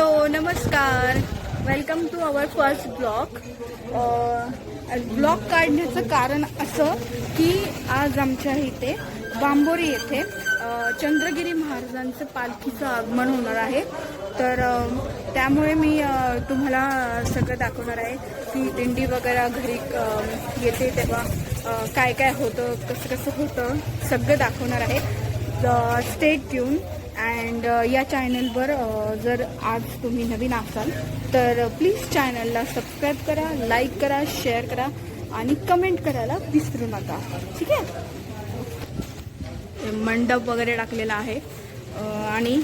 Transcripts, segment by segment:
Hello नमस्कार. Welcome to our first blog blog काढण्याचं कारण असं की आज आमच्या इथे बांबोरी येथे चंद्रगिरी महाराजांचं पालखीचं आगमन होणार आहे. तर त्यामुळे मी तुम्हाला सगळं दाखवणार आहे की दिंडी वगैरे घरी येते तेव्हा काय काय होतं कसं कसं होतं सगळं दाखवणार आहे. स्टेट ट्यून अँड uh, या चॅनलवर uh, जर आज तुम्ही नवीन असाल तर प्लीज चॅनलला सबस्क्राईब करा लाईक करा शेअर करा आणि कमेंट करायला विसरू नका. ठीक आहे? मंडप वगैरे टाकलेला आहे. Uh, आणि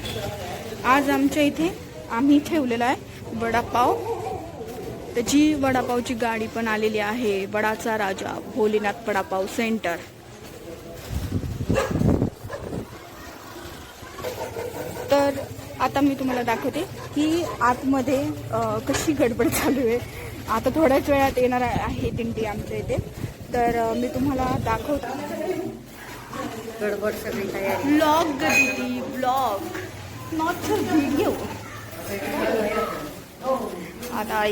आज आमच्या इथे आम्ही ठेवलेला आहे वडापाव. त्याची वडापावची गाडी पण आलेली आहे वडाचा राजा भोलेनाथ वडापाव सेंटर तर आता मी तुम्हाला दाखवते की आतमध्ये कशी गडबड चालू आहे. आता थोड्याच वेळात येणार आहे दिंडी आमच्या इथे. तर मी तुम्हाला दाखवते. गडबड सगळी तयारी. ब्लॉग दिदी ब्लॉग नॉट व्हिडिओ आता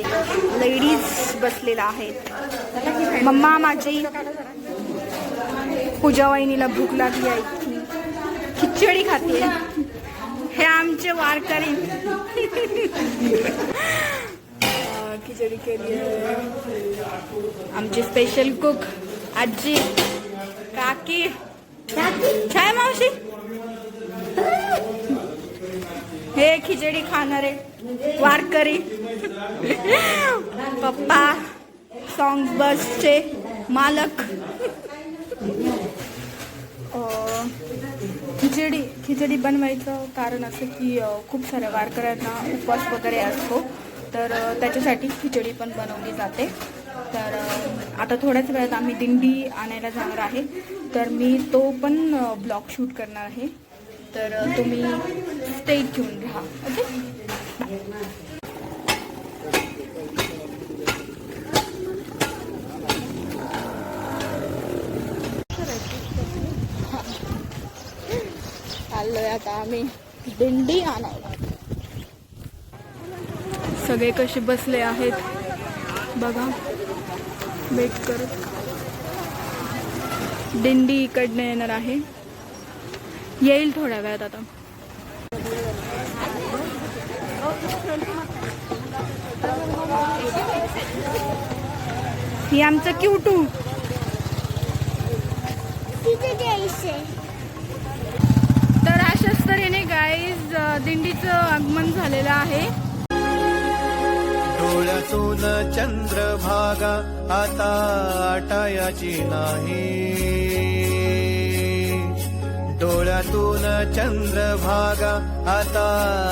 लेडीज बसलेल्या आहेत मम्मा माझी पूजा वहिनीला भूक लागली आहे. खिचडी खाते. हे आमचे वारकरी. खिचडी केली. आमचे स्पेशल कुक आजी काकी. छाय मावशी. हे खिचडी खाणारे वारकरी. पप्पा सॉंग बसचे मालक. खिचडी. खिचडी बनवायचं कारण असं की खूप साऱ्या वारकऱ्यांना उपवास वगैरे असतो. तर त्याच्यासाठी खिचडी पण बनवली जाते. तर आता थोड्याच वेळात आम्ही दिंडी आणायला जाणार आहे. तर मी तो पण ब्लॉग शूट करणार आहे. तर तुम्ही स्टेट घेऊन राहा ओके आता आम्ही दिंडी आणायला. सगळे कसे बसले आहेत? बघा. वेट करत दिंडी इकडनं येणार आहे. येईल थोड्या वेळात आता. ही आमचं क्यूटू. गाईज दिंडीचं आगमन झालेलं आहे. डोळ्यातून चंद्रभागा आता आटायाची नाही. डोळ्यातून चंद्रभागा आता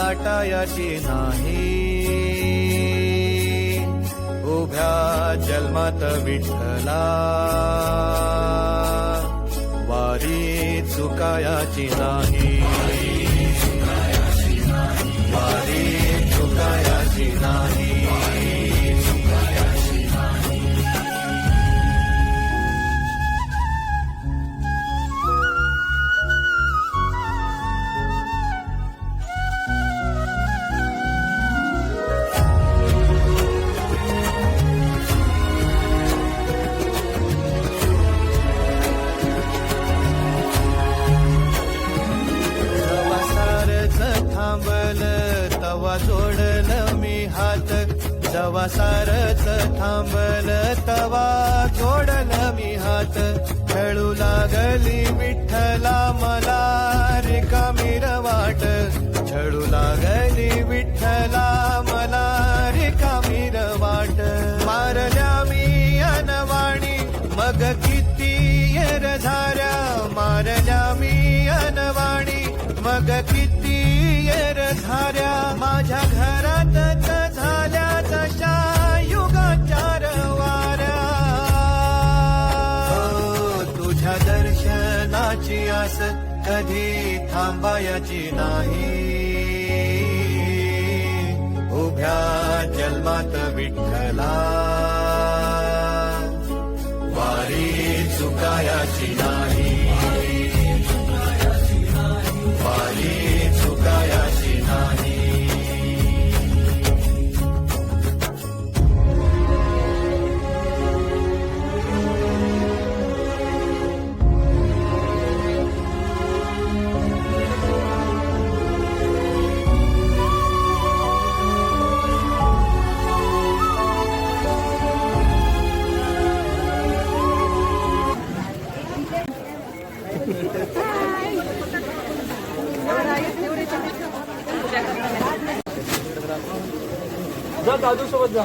आटायाची नाही. उभ्या जन्मात विठ्ठला वारी चुकायाची नाही. जवा सारच थांबल तवा जोडल मी हात. खेळू लागली विठ्ठला कोणाची आस कधी थांबायची नाही. उभ्या जन्मात विठ्ठला वारी वारी चुकायाची नाही. जा दादू सोबत जा.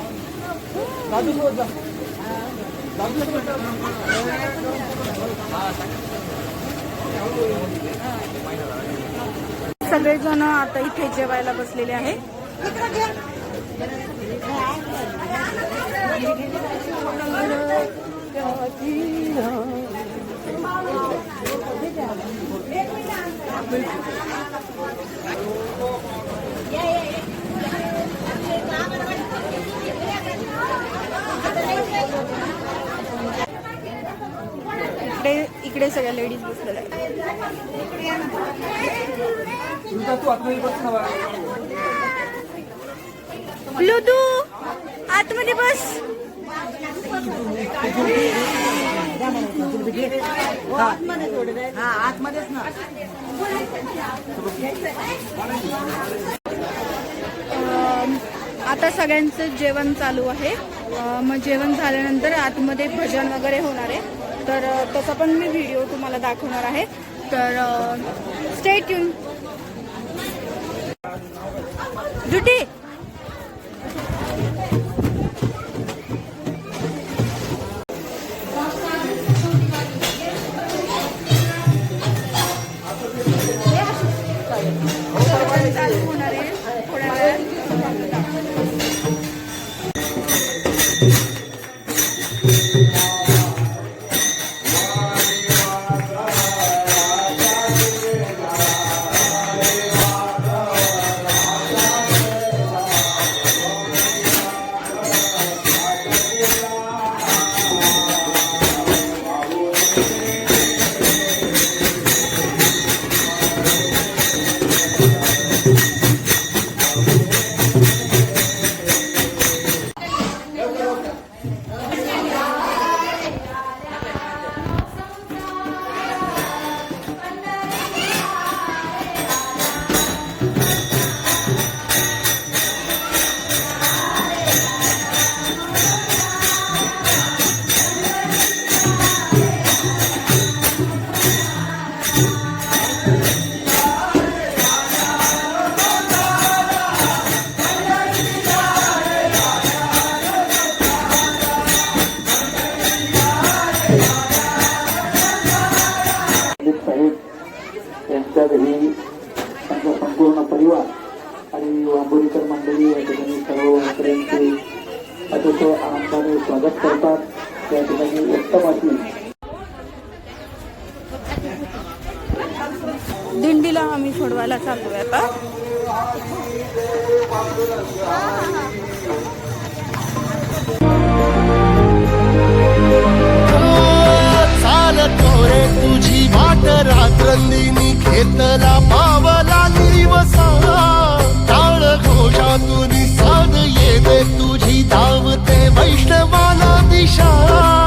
दादू सोबत जा. दादू सोबत सगळेजण आता इथे जेवायला बसलेले आहे इकडे इकडे सगळ्या लेडीज बसलेल्या आतमध्ये बस ना. लुदू आतमध्ये बस. अं, आता सगळ्यांचं जेवण चालू आहे. मग जेवण झाल्यानंतर आतमध्ये भजन वगैरे होणार आहे. तर तसा पण मी व्हिडिओ तुम्हाला दाखवणार आहे. तर स्टेट ड्युटी! रात्रंदिनी घेतला पावला दिवसा टाळ घोषातून साध येते तुझी धावते वैष्णवाला दिशा.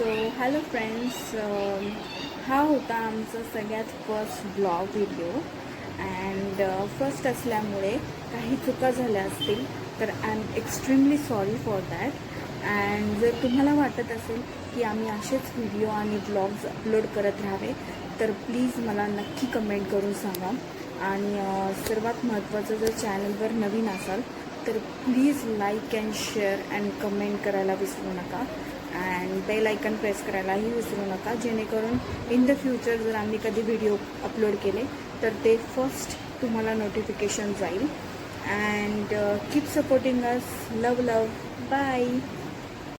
सो हॅलो फ्रेंड्स हा होता आमचा सगळ्यात first blog video and first असल्यामुळे काही चुका झाल्या असतील तर I am extremely sorry for that and जर तुम्हाला वाटत असेल की आम्ही असेच व्हिडिओ आणि ब्लॉग्स अपलोड करत राहावे तर प्लीज मला नक्की कमेंट करून सांगा. आणि uh, सर्वात महत्त्वाचं जर चॅनलवर नवीन असाल तर please like and share and comment करायला विसरू नका. अँड बेल आयकन प्रेस करायलाही विसरू नका. जेणेकरून इन द फ्युचर जर आम्ही कधी व्हिडिओ अपलोड केले तर ते फर्स्ट तुम्हाला नोटिफिकेशन जाईल. And keep supporting us love love bye